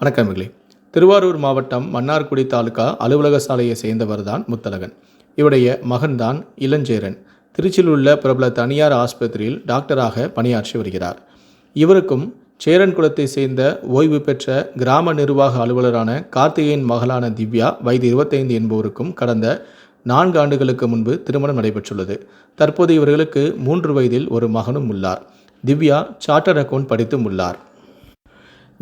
வணக்கமிகளே திருவாரூர் மாவட்டம் மன்னார்குடி தாலுகா அலுவலக சாலையை சேர்ந்தவர் தான் முத்தழகன் இவருடைய மகன்தான் இளஞ்சேரன். திருச்சியில் உள்ள பிரபல தனியார் ஆஸ்பத்திரியில் டாக்டராக பணியாற்றி வருகிறார். இவருக்கும் சேரன் குலத்தை சேர்ந்த ஓய்வு பெற்ற கிராம நிர்வாக அலுவலரான கார்த்திகேயன் மகளான திவ்யா வயது இருபத்தைந்து என்பவருக்கும் கடந்த நான்கு ஆண்டுகளுக்கு முன்பு திருமணம் நடைபெற்றுள்ளது. தற்போது இவர்களுக்கு மூன்று வயதில் ஒரு மகனும் உள்ளார். திவ்யா சார்ட்டர் அக்கவுண்ட் படித்தும் உள்ளார்.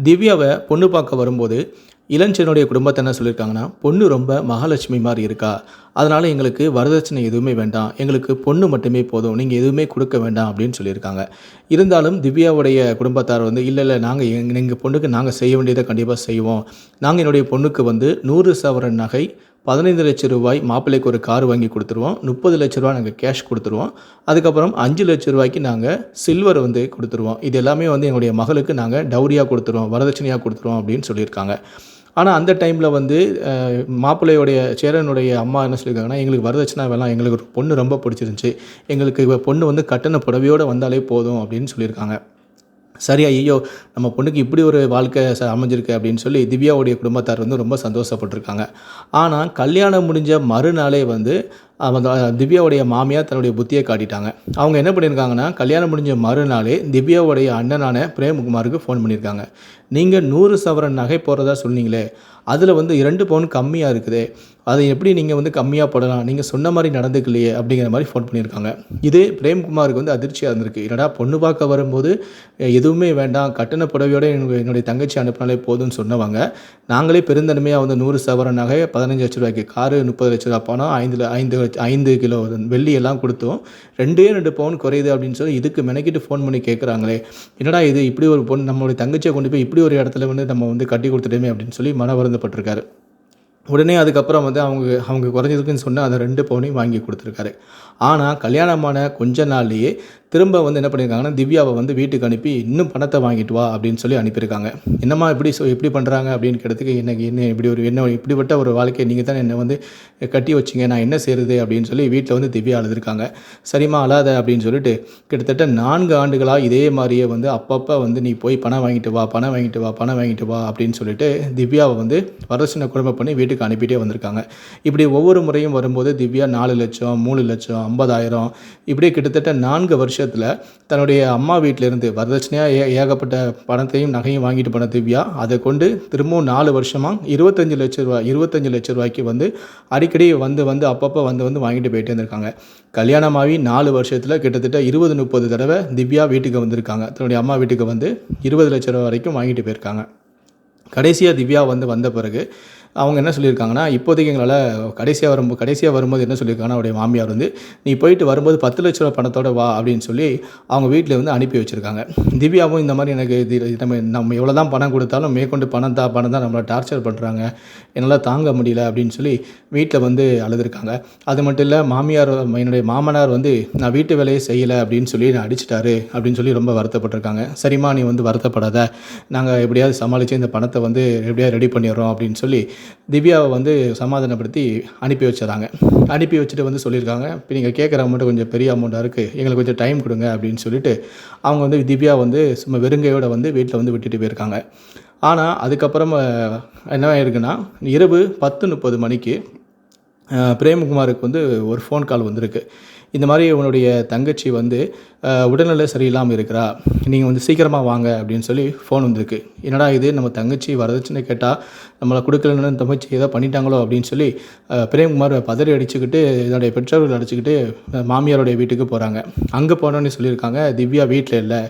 திவ்யாவை பொண்ணு பார்க்க வரும்போது இளஞ்சனுடைய குடும்பத்தை என்ன சொல்லியிருக்காங்கன்னா பொண்ணு ரொம்ப மகாலட்சுமி மாதிரி இருக்கா? அதனால் எங்களுக்கு வரதட்சணை எதுவுமே வேண்டாம். எங்களுக்கு பொண்ணு மட்டுமே போதும். நீங்கள் எதுவுமே கொடுக்க வேண்டாம். அப்படின்னு சொல்லியிருக்காங்க. இருந்தாலும் திவ்யாவுடைய குடும்பத்தார் வந்து இல்லை இல்லை நாங்கள் எங் எங்கள் பொண்ணுக்கு நாங்கள் செய்ய வேண்டியதை கண்டிப்பாக செய்வோம். நாங்கள் என்னுடைய பொண்ணுக்கு வந்து நூறு சவரன் நகை பதினைந்து லட்ச ரூபாய் மாப்பிள்ளைக்கு ஒரு கார் வாங்கி கொடுத்துருவோம். முப்பது லட்ச ரூபா நாங்கள் கேஷ் கொடுத்துருவோம். அதுக்கப்புறம் அஞ்சு லட்ச ரூபாய்க்கு நாங்கள் சில்வர் வந்து கொடுத்துருவோம். இது எல்லாமே வந்து எங்களுடைய மகளுக்கு நாங்கள் டவுரியாக கொடுத்துருவோம் வரதட்சணையாக கொடுத்துருவோம் அப்படின்னு சொல்லியிருக்காங்க. ஆனால் அந்த டைமில் வந்து மாப்பிள்ளையுடைய சேரனுடைய அம்மா என்ன சொல்லியிருக்காங்கன்னா எங்களுக்கு வரதட்சணை வேணாம். எங்களுக்கு ஒரு பொண்ணு ரொம்ப பிடிச்சிருந்துச்சி. எங்களுக்கு பொண்ணு வந்து கட்டண புடவையோடு வந்தாலே போதும் அப்படின்னு சொல்லியிருக்காங்க. சரி ஐயோ நம்ம பொண்ணுக்கு இப்படி ஒரு வாழ்க்கை ச- அமைஞ்சிருக்கு அப்படின்னு சொல்லி திவ்யாவுடைய குடும்பத்தார் வந்து ரொம்ப சந்தோஷப்பட்டிருக்காங்க. ஆனால் கல்யாணம் முடிஞ்ச மறுநாளே வந்து அவங்க திவ்யாவுடைய மாமியார் தன்னுடைய புத்தியை காட்டிட்டாங்க. அவங்க என்ன பண்ணியிருக்காங்கன்னா கல்யாணம் முடிஞ்ச மறுநாளே திவ்யாவுடைய அண்ணனான பிரேம்குமாருக்கு ஃபோன் பண்ணியிருக்காங்க நீங்கள் நூறு சவரன் நகை போடுறதா சொன்னீங்களே அதில் வந்து இரண்டு பவுன் கம்மியாக இருக்குது. அதை எப்படி நீங்கள் வந்து கம்மியாக போடலாம்? நீங்கள் சொன்ன மாதிரி நடந்துக்கலையே அப்படிங்கிற மாதிரி ஃபோன் பண்ணியிருக்காங்க. இது பிரேம்குமாருக்கு வந்து அதிர்ச்சியாக இருந்திருக்கு. என்னடா பொண்ணு பார்க்க வரும்போது எதுவுமே வேண்டாம். கட்டண புடவையோடு என்னுடைய என்னுடைய தங்கச்சி அனுப்பினாலே போதும்னு சொன்னவங்க நாங்களே பெருந்தன்மையாக வந்து நூறு சவர நகை பதினஞ்சு லட்ச ரூபாய்க்கு காரு முப்பது லட்ச ரூபா பணம் ஐந்து ஐந்து ஐந்து கிலோ வெள்ளி எல்லாம் கொடுத்தோம். ரெண்டே ரெண்டு பவுன் குறையுது அப்படின்னு சொல்லி இதுக்கு மெனக்கிட்டு ஃபோன் பண்ணி கேட்குறாங்களே என்னடா இது? இப்படி ஒரு பொண்ணு நம்மளுடைய தங்கச்சியை கொண்டு போய் இப்படி ஒரு இடத்துல வந்து நம்ம வந்து கட்டி கொடுத்துட்டோமே அப்படின்னு சொல்லி மன சம்மந்தப்பட்டிருக்காரு உடனே அதுக்கப்புறம் வந்து அவங்க அவங்க குறைஞ்சதுக்குன்னு சொன்ன அதை ரெண்டு பவுனையும் வாங்கி கொடுத்துருக்காரு. ஆனால் கல்யாணமான கொஞ்ச நாள்லேயே திரும்ப வந்து என்ன பண்ணியிருக்காங்கன்னா திவ்யாவை வந்து வீட்டுக்கு அனுப்பி இன்னும் பணத்தை வாங்கிட்டு வா அப்படின்னு சொல்லி அனுப்பியிருக்காங்க. என்னம்மா இப்படி சொ எப்படி பண்ணுறாங்க அப்படின்னு கேட்டதுக்கு எனக்கு என்ன இப்படி ஒரு என்ன இப்படிப்பட்ட ஒரு வாழ்க்கையை நீங்கள் தான் என்னை வந்து கட்டி வச்சிங்க நான் என்ன செய்கிறது அப்படின்னு சொல்லி வீட்டில் வந்து திவ்யா அழுதுருக்காங்க. சரிம்மா அழாத அப்படின்னு சொல்லிட்டு கிட்டத்தட்ட நான்கு ஆண்டுகளாக இதே மாதிரியே வந்து அப்பப்போ வந்து நீ போய் பணம் வாங்கிட்டு வா பணம் வாங்கிட்டு வா பணம் வாங்கிட்டு வா அப்படின்னு சொல்லிட்டு திவ்யாவை வந்து வரதட்சணை குடும்பம் பண்ணி வீட்டுக்கு அனுப்பிட்டே வந்திருக்காங்க. இப்படி ஒவ்வொரு முறையும் வரும்போது திவ்யா நாலு லட்சம் மூணு லட்சம் ஐம்பதாயிரம் இப்படியே கிட்டத்தட்ட நான்கு வருஷம் வருஷத்தில் தன்னுடைய அம்மா வீட்டிலேருந்து வரதட்சணையாக ஏ ஏகப்பட்ட பணத்தையும் நகையும் வாங்கிட்டு போன திவ்யா அதை கொண்டு திரும்பவும் நாலு வருஷமாக இருபத்தஞ்சு லட்ச ரூபாய் இருபத்தஞ்சு லட்ச ரூபாய்க்கு வந்து அடிக்கடி வந்து வந்து அப்பப்போ வந்து வந்து வாங்கிட்டு போயிட்டே இருந்திருக்காங்க. கல்யாணமாகி நாலு வருஷத்தில் கிட்டத்தட்ட இருபது முப்பது தடவை திவ்யா வீட்டுக்கு வந்திருக்காங்க. தன்னுடைய அம்மா வீட்டுக்கு வந்து இருபது லட்ச ரூபா வரைக்கும் வாங்கிட்டு போயிருக்காங்க. கடைசியாக திவ்யா வந்து வந்த பிறகு அவங்க என்ன சொல்லியிருக்காங்கன்னா இப்போதைக்கு எங்களால் கடைசியாக வரும்போது கடைசியாக வரும்போது என்ன சொல்லியிருக்காங்கன்னா அவருடைய மாமியார் வந்து நீ போயிட்டு வரும்போது பத்து லட்ச ரூபா பணத்தோட வா அப்படின்னு சொல்லி அவங்க வீட்டில் வந்து அனுப்பி வச்சுருக்காங்க. திவ்யாவும் இந்த மாதிரி எனக்கு இது நம்ம நம்ம எவ்வளோ தான் பணம் கொடுத்தாலும் மேற்கொண்டு பணம் தான் பணம் தான் நம்மளை டார்ச்சர் பண்ணுறாங்க என்னால் தாங்க முடியல அப்படின்னு சொல்லி வீட்டில் வந்து அழுதுருக்காங்க. அது மட்டும் இல்லை மாமியார் என்னுடைய மாமனார் வந்து நான் வீட்டு வேலையை செய்யலை அப்படின்னு சொல்லி நான் அடிச்சிட்டாரு அப்படின்னு சொல்லி ரொம்ப வருத்தப்பட்டிருக்காங்க. சரிம்மா நீ வந்து வருத்தப்படாத. நாங்கள் எப்படியாவது சமாளித்து இந்த பணத்தை வந்து எப்படியாவது ரெடி பண்ணிடுறோம் அப்படின்னு சொல்லி திவ்யாவை வந்து சமாதானப்படுத்தி அனுப்பி வச்சிடறாங்க. அனுப்பி வச்சுட்டு வந்து சொல்லியிருக்காங்க. இப்போ நீங்கள் கேட்குற அமௌண்ட்டு கொஞ்சம் பெரிய அமௌண்ட்டாக இருக்குது எங்களுக்கு கொஞ்சம் டைம் கொடுங்க அப்படின்னு சொல்லிட்டு அவங்க வந்து திவ்யா வந்து சும்மா வெறுங்கையோடு வந்து வீட்டில் வந்து விட்டுட்டு போயிருக்காங்க. ஆனால் அதுக்கப்புறம் என்ன ஆயிருக்குன்னா இரவு பத்து முப்பது மணிக்கு பிரேம்குமாருக்கு வந்து ஒரு ஃபோன் கால் வந்திருக்கு. இந்த மாதிரி உன்னுடைய தங்கச்சி வந்து உடல்நிலை சரியில்லாமல் இருக்கிறா. நீங்கள் வந்து சீக்கிரமாக வாங்க அப்படின்னு சொல்லி ஃபோன் வந்திருக்கு. என்னடா இது? நம்ம தங்கச்சி வரதட்சணை கேட்டால் நம்மளை கொடுக்கலன்னு தங்கச்சி ஏதோ பண்ணிட்டாங்களோ அப்படின்னு சொல்லி பிரேம்குமார் பதறி அடிச்சுக்கிட்டு என்னுடைய பெற்றோர்கள் அடிச்சுக்கிட்டு மாமியாருடைய வீட்டுக்கு போகிறாங்க அங்கே போனோன்னே சொல்லியிருக்காங்க. திவ்யா வீட்டில் இல்லை.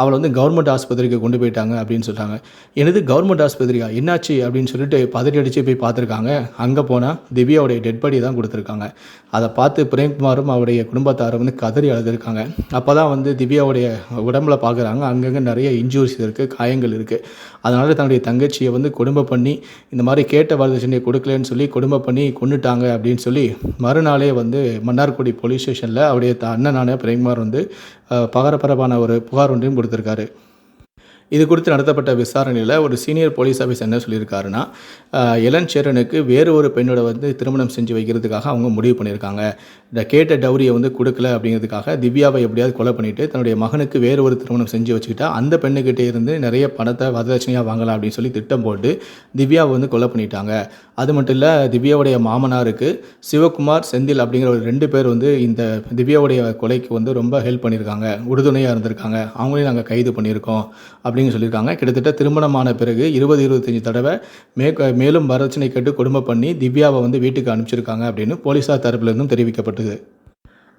அவளை வந்து கவர்மெண்ட் ஆஸ்பத்திரிக்கு கொண்டு போயிட்டாங்க அப்படின்னு சொல்கிறாங்க எனது கவர்மெண்ட் ஆஸ்பத்திரியா? என்னாச்சு அப்படின்னு சொல்லிட்டு பதறி அடித்து போய் பார்த்துருக்காங்க. அங்கே போனால் திவ்யாவுடைய டெட் பாடி தான் கொடுத்துருக்காங்க. அதை பார்த்து பிரேம்குமாரும் அவருடைய குடும்பத்தார் வந்து கதறி அழுதுருக்காங்க. அப்போ தான் வந்து திவ்யாவுடைய உடம்புல பார்க்குறாங்க அங்கங்கே நிறைய இன்ஜூரிஸ் இருக்குது காயங்கள் இருக்குது அதனால் தன்னுடைய தங்கச்சியை வந்து குடும்ப பண்ணி இந்த மாதிரி கேட்ட வரதட்சணையை கொடுக்கலன்னு சொல்லி குடும்ப பண்ணி கொண்டுட்டாங்க அப்படின்னு சொல்லி மறுநாளே வந்து மன்னார்குடி போலீஸ் ஸ்டேஷனில் அவருடைய த- அண்ணனான பிரேம்குமார் வந்து பகரப்பரப்பான ஒரு புகார் ஒன்றையும் கொடுத்துருக்காரு. இது குறித்து நடத்தப்பட்ட விசாரணையில் ஒரு சீனியர் போலீஸ் ஆஃபீஸர் என்ன சொல்லியிருக்காருன்னா எலன் சேரனுக்கு வேறு ஒரு பெண்ணோட வந்து திருமணம் செஞ்சு வைக்கிறதுக்காக அவங்க முடிவு பண்ணியிருக்காங்க. இந்த கேட்ட டவுரியை வந்து கொடுக்கல அப்படிங்கிறதுக்காக திவ்யாவை எப்படியாவது கொலை பண்ணிவிட்டு தன்னுடைய மகனுக்கு வேறு ஒரு திருமணம் செஞ்சு வச்சுக்கிட்டா அந்த பெண்ணுக்கிட்டே இருந்து நிறைய பணத்தை வரதட்சணையாக வாங்கலாம் அப்படின்னு சொல்லி திட்டம் போட்டு திவ்யாவை வந்து கொலை பண்ணிட்டாங்க. அது மட்டும் இல்லை திவ்யாவுடைய மாமனாருக்கு சிவகுமார் செந்தில் அப்படிங்கிற ஒரு ரெண்டு பேர் வந்து இந்த திவ்யாவுடைய கொலைக்கு வந்து ரொம்ப ஹெல்ப் பண்ணியிருக்காங்க. உறுதுணையாக இருந்திருக்காங்க. அவங்களையும் நாங்கள் கைது பண்ணியிருக்கோம். அப்படின்னு சொல்லியிருக்காங்க. கிட்டத்தட்ட திருமணமான பிறகு இருபது இருபத்தஞ்சி தடவை மே மேலும் வரதட்சணை கேட்டு குடும்பம் பண்ணி திவ்யாவை வந்து வீட்டுக்கு அனுப்பிச்சிருக்காங்க அப்படின்னு போலீஸார் தரப்பிலிருந்தும் தெரிவிக்கப்பட்டது.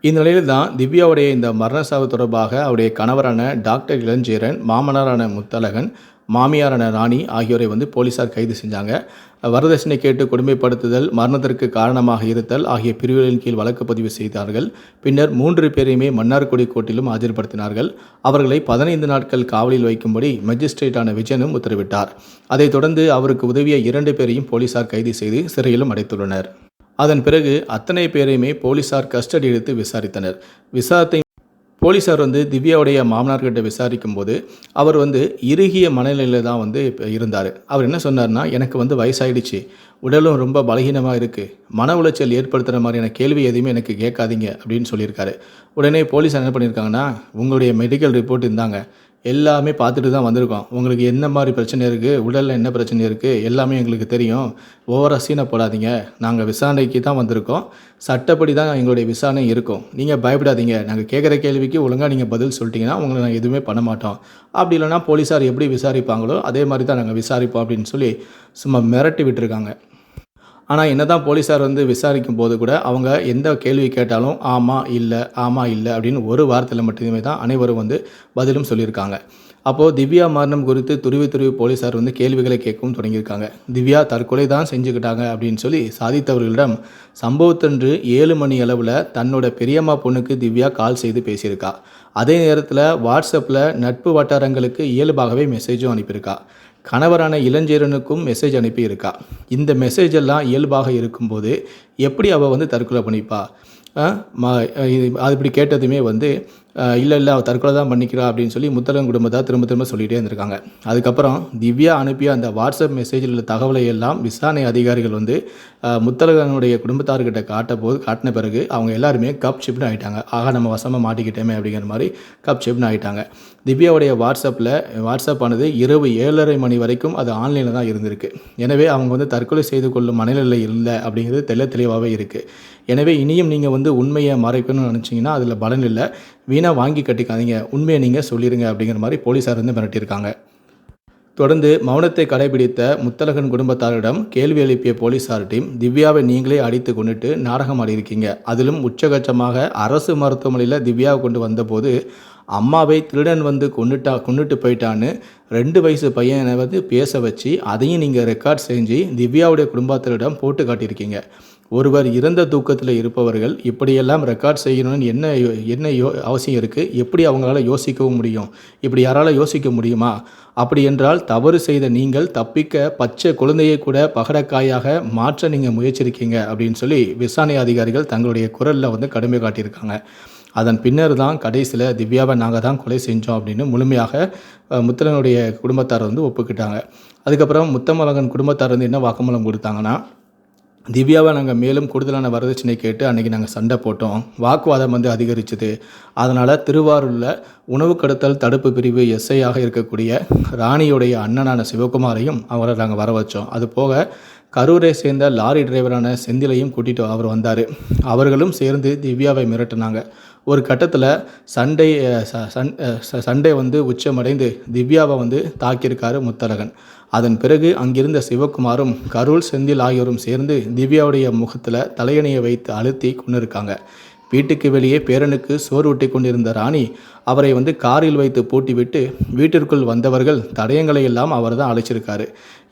இந்நிலையில் தான் திவ்யாவுடைய இந்த மரண சாவு தொடர்பாக அவருடைய கணவரான டாக்டர் இளஞ்சேரன் மாமனாரான முத்தழகன் மாமியாரான ராணி ஆகியோரை வந்து போலீசார் கைது செஞ்சாங்க. வரதட்சணை கேட்டு கொடுமைப்படுத்துதல் மரணத்திற்கு காரணமாக இருத்தல் ஆகிய பிரிவுகளின் கீழ் வழக்கு பதிவு செய்தார்கள். பின்னர் மூன்று பேரையுமே மன்னார்குடி கோர்ட்டிலும் ஆஜர்படுத்தினார்கள். அவர்களை பதினைந்து நாட்கள் காவலில் வைக்கும்படி மெஜிஸ்ட்ரேட்டான விஜயனும் உத்தரவிட்டார். அதைத் தொடர்ந்து அவருக்கு உதவிய இரண்டு பேரையும் போலீசார் கைது செய்து சிறையிலும் அடைத்துள்ளனர். அதன் பிறகு அத்தனை பேரையுமே போலீசார் கஸ்டடி எடுத்து விசாரித்தனர். விசாரத்தை போலீசார் வந்து திவ்யாவுடைய மாமனார்கிட்ட விசாரிக்கும் போது அவர் வந்து இறுகிய மனநிலையில் தான் வந்து இருந்தார். அவர் என்ன சொன்னார்னா எனக்கு வந்து வயசாயிடுச்சு. உடலும் ரொம்ப பலகீனமாக இருக்குது மன உளைச்சல் ஏற்படுத்துகிற மாதிரியான கேள்வி எதுவுமே எனக்கு கேட்காதீங்க அப்படின்னு சொல்லியிருக்காரு. உடனே போலீஸார் என்ன பண்ணியிருக்காங்கன்னா உங்களுடைய மெடிக்கல் ரிப்போர்ட் இருந்தாங்க எல்லாமே பார்த்துட்டு தான் வந்திருக்கோம். உங்களுக்கு என்ன மாதிரி பிரச்சனை இருக்குது உடலில் என்ன பிரச்சனை இருக்குது எல்லாமே எங்களுக்கு தெரியும். ஓவராக சீனை போடாதீங்க. நாங்கள் விசாரணைக்கு தான் வந்திருக்கோம். சட்டப்படி தான் எங்களுடைய விசாரணை இருக்கும். நீங்கள் பயப்படாதீங்க. நாங்கள் கேட்குற கேள்விக்கு ஒழுங்காக நீங்கள் பதில் சொல்லிட்டீங்கன்னா உங்களை நாங்கள் எதுவுமே பண்ண மாட்டோம். அப்படி இல்லைனா போலீஸார் எப்படி விசாரிப்பாங்களோ அதே மாதிரி தான் நாங்கள் விசாரிப்போம் அப்படின்னு சொல்லி சும்மா மிரட்டி விட்டுருக்காங்க. ஆனால் என்னதான் போலீஸார் வந்து விசாரிக்கும் போது கூட அவங்க எந்த கேள்வி கேட்டாலும் ஆமாம் இல்லை ஆமாம் இல்லை அப்படின்னு ஒரு வாரத்தில் மட்டுமே தான் அனைவரும் வந்து பதிலும் சொல்லியிருக்காங்க. அப்போது திவ்யா மரணம் குறித்து துருவி துருவி போலீஸார் வந்து கேள்விகளை கேட்கவும் தொடங்கியிருக்காங்க. திவ்யா தற்கொலை தான் செஞ்சுக்கிட்டாங்க அப்படின்னு சொல்லி சாதித்தவர்களிடம் சம்பவத்தன்று ஏழு மணி அளவில் தன்னோட பெரியம்மா பொண்ணுக்கு திவ்யா கால் செய்து பேசியிருக்கா. அதே நேரத்தில் வாட்ஸ்அப்பில் நட்பு வட்டாரங்களுக்கு இயல்பாகவே மெசேஜும் அனுப்பியிருக்கா. கணவரான இளஞ்சேரனுக்கும் மெசேஜ் அனுப்பியிருக்கா. இந்த மெசேஜ் எல்லாம் இயல்பாக இருக்கும்போது எப்படி அவள் வந்து தற்கொலை பண்ணிப்பா? அது இப்படி கேட்டதுமே வந்து இல்லை இல்லை அவள் தற்கொலை தான் பண்ணிக்கிறா அப்படின்னு சொல்லி முத்தலன் குடும்பத்தை திரும்ப திரும்ப சொல்லிகிட்டே இருந்திருக்காங்க. அதுக்கப்புறம் திவ்யா அனுப்பிய அந்த வாட்ஸ்அப் மெசேஜில் உள்ள தகவலை எல்லாம் விசாரணை அதிகாரிகள் வந்து முத்தலகனுடைய குடும்பத்தார்கிட்ட காட்ட போது காட்டின பிறகு அவங்க எல்லாருமே கப் ஷிப்னு ஆகிட்டாங்க ஆகா நம்ம வசமாக மாட்டிக்கிட்டோமே அப்படிங்கிற மாதிரி கப் ஷிப்னு ஆகிட்டாங்க திவ்யாவுடைய வாட்ஸ்அப்பில் வாட்ஸ்அப் ஆனது இரவு ஏழரை மணி வரைக்கும் அது ஆன்லைனில் தான் இருந்திருக்கு. எனவே அவங்க வந்து தற்கொலை செய்து கொள்ளும் மனநிலை இல்லை அப்படிங்கிறது தெள்ள தெளிவாகவே இருக்குது எனவே இனியும் நீங்கள் வந்து உண்மையை மறைக்கணும்னு நினச்சிங்கன்னா அதில் பலன் இல்லை. வீணாக வாங்கி கட்டிக்காதீங்க. உண்மையை நீங்கள் சொல்லிடுங்க அப்படிங்கிற மாதிரி போலீஸார் வந்து மிரட்டியிருக்காங்க. தொடர்ந்து மௌனத்தை கடைபிடித்த முத்தலகன் குடும்பத்தாரிடம் கேள்வி எழுப்பிய போலீசார் டீம் திவ்யாவை நீங்களே அடித்து கொண்டுட்டு நாடகம் ஆடியிருக்கீங்க. அதிலும் உச்சகட்சமாக அரசு மருத்துவமனையில் திவ்யாவை கொண்டு வந்தபோது அம்மாவை திருடன் வந்து கொண்டுட்டா கொண்டுட்டு போயிட்டான்னு ரெண்டு வயசு பையனை வந்து பேச வச்சு அதையும் நீங்கள் ரெக்கார்ட் செஞ்சு திவ்யாவுடைய குடும்பத்தினரிடம் போட்டு காட்டியிருக்கீங்க. ஒருவர் இறந்த தூக்கத்தில் இருப்பவர்கள் இப்படியெல்லாம் ரெக்கார்ட் செய்யணும்னு என்ன யோ- என்ன யோ அவசியம் இருக்குது எப்படி அவங்களால யோசிக்கவும் முடியும்? இப்படி யாரால யோசிக்க முடியுமா? அப்படி என்றால் தவறு செய்த நீங்கள் தப்பிக்க பச்சை குழந்தையை கூட பகடக்காயாக மாற்ற நீங்கள் முயற்சிருக்கீங்க அப்படின்னு சொல்லி விசாரணை அதிகாரிகள் தங்களுடைய குரலில் வந்து கடுமை காட்டியிருக்காங்க. அதன் பின்னர் தான் கடைசியில் திவ்யாவை நாங்கள் தான் கொலை செஞ்சோம் அப்படின்னு முழுமையாக முத்தலனுடைய குடும்பத்தார் வந்து ஒப்புக்கிட்டாங்க. அதுக்கப்புறம் முத்தமலகன் குடும்பத்தார் வந்து என்ன வாக்குமூலம் கொடுத்தாங்கன்னா திவ்யாவை நாங்கள் மேலும் கூடுதலான வரதட்சணை கேட்டு அன்றைக்கி நாங்கள் சண்டை போட்டோம். வாக்குவாதம் வந்து அதிகரித்தது அதனால் திருவாரூரில் உணவு கடத்தல் தடுப்பு பிரிவு எஸ்ஐயாக இருக்கக்கூடிய ராணியுடைய அண்ணனான சிவகுமாரையும் அவரை நாங்கள் வர வச்சோம் அது போக கரூரை சேர்ந்த லாரி டிரைவரான செந்திலையும் கூட்டிகிட்டு அவர் வந்தார். அவர்களும் சேர்ந்து திவ்யாவை மிரட்டினாங்க. ஒரு கட்டத்தில் சண்டை ச- சண்- சண்டை வந்து உச்சமடைந்து திவ்யாவை வந்து தாக்கியிருக்காரு முத்தரகன். அதன் பிறகு அங்கிருந்த சிவகுமாரும் கருள் செந்தில் ஆகியோரும் சேர்ந்து திவ்யாவுடைய முகத்தில் தலையணையை வைத்து அழுத்தி கொண்டிருக்காங்க. வீட்டுக்கு வெளியே பேரனுக்கு சோறு ஊட்டி கொண்டிருந்த ராணி அவரை வந்து காரில் வைத்து பூட்டிவிட்டு வீட்டிற்குள் வந்தவர்கள் தடயங்களை எல்லாம் அவர் தான் அழைச்சிருக்காரு.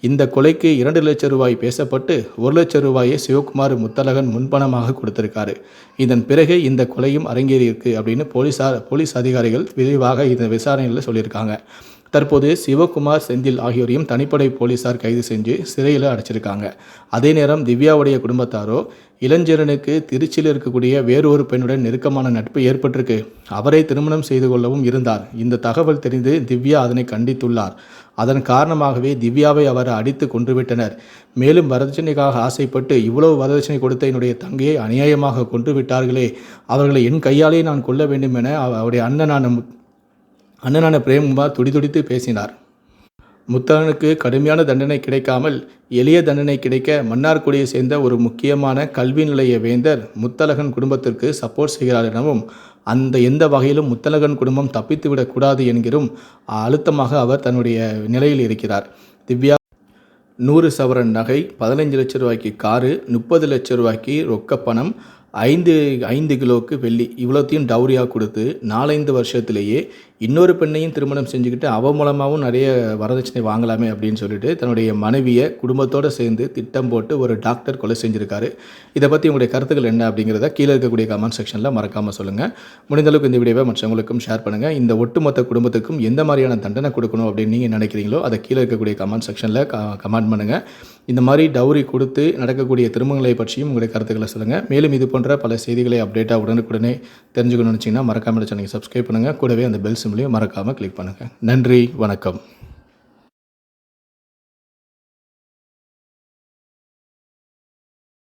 இந்த கொலைக்கு இரண்டு லட்சம் ரூபாய் பேசப்பட்டு ஒரு லட்சம் ரூபாயை சிவகுமார் முத்தலகன் முன்பணமாக கொடுத்திருக்காரு. இதன் பிறகு இந்த கொலையும் அரங்கேறியிருக்கு அப்படின்னு போலீசார் போலீஸ் அதிகாரிகள் விரிவாக இந்த விசாரணையில் சொல்லியிருக்காங்க. தற்போது சிவகுமார் செந்தில் ஆகியோரையும் தனிப்படை போலீசார் கைது செஞ்சு சிறையில் அடைச்சிருக்காங்க. அதே நேரம் திவ்யாவுடைய குடும்பத்தாரோ இளைஞரனுக்கு திருச்சியில் இருக்கக்கூடிய வேறு ஒரு பெண்ணுடன் நெருக்கமான நட்பு ஏற்பட்டிருக்கு. அவரை திருமணம் செய்து கொள்ளவும் இருந்தார். இந்த தகவல் தெரிந்து திவ்யா அதனை கண்டித்துள்ளார். அதன் காரணமாகவே திவ்யாவை அவர் அடித்து கொன்றுவிட்டனர். மேலும் வரதட்சணைக்காக ஆசைப்பட்டு இவ்வளவு வரதட்சணை கொடுத்த என்னுடைய தங்கையை அநியாயமாக கொன்று விட்டார்களே அவர்களை என் கையாலே நான் கொல்ல வேண்டும் என அவ- அவருடைய அண்ணன் நான் அண்ணனான பிரேம்குமார் துடிதுடித்து பேசினார். முத்தகனுக்கு கடுமையான தண்டனை கிடைக்காமல் எளிய தண்டனை கிடைக்க மன்னார்குடியை சேர்ந்த ஒரு முக்கியமான கல்வி நிலைய வேந்தர் முத்தலகன் குடும்பத்திற்கு சப்போர்ட் செய்கிறார் எனவும் அந்த எந்த வகையிலும் முத்தலகன் குடும்பம் தப்பித்துவிடக்கூடாது என்கிறும் அழுத்தமாக அவர் தன்னுடைய நிலையில் இருக்கிறார். திவ்யா நூறு சவரன் நகை பதினைஞ்சு லட்ச ரூபாய்க்கு காரு முப்பது லட்ச ரூபாய்க்கு ரொக்கப்பணம் ஐந்து ஐந்து கிலோவுக்கு வெள்ளி இவ்வளோத்தையும் டவுரியாக கொடுத்து நாலஞ்சு வருஷத்திலேயே இன்னொரு பெண்ணையும் திருமணம் செஞ்சுக்கிட்டு அவ மூலமாகவும் நிறைய வரதட்சணை வாங்கலாமே அப்படின்னு சொல்லிட்டு தன்னுடைய மனைவியை குடும்பத்தோடு சேர்ந்து திட்டம் போட்டு ஒரு டாக்டர் கொலை செஞ்சுருக்காரு. இதை பற்றி உங்களுடைய கருத்துக்கள் என்ன அப்படிங்கிறத கீழே இருக்கக்கூடிய கமெண்ட் செக்ஷனில் மறக்காமல் சொல்லுங்கள் முடிந்த அளவுக்கு இந்த வீடியோவை மற்றவங்களுக்கும் ஷேர் பண்ணுங்கள் இந்த ஒட்டுமொத்த குடும்பத்துக்கும் எந்த மாதிரியான தண்டனை கொடுக்கணும் அப்படின்னு நீங்கள் நினைக்கிறீங்களோ அதை கீழே இருக்கக்கூடிய கமெண்ட் செக்ஷனில் கமெண்ட் பண்ணுங்கள் இந்த மாதிரி டவுரி கொடுத்து நடக்கக்கூடிய திருமணங்களை பற்றியும் உங்களுடைய கருத்துக்களை சொல்லுங்கள் மேலும் இது போன்ற பல செய்திகளை அப்டேட்டாக உடனுக்குடனே தெரிஞ்சுக்கணும்னு நினச்சிங்கன்னா மறக்காமல் சேனலை சப்ஸ்கிரைப் பண்ணுங்கள் கூடவே அந்த பெல் சிம்லையும் மறக்காமல் கிளிக் பண்ணுங்கள் நன்றி வணக்கம்.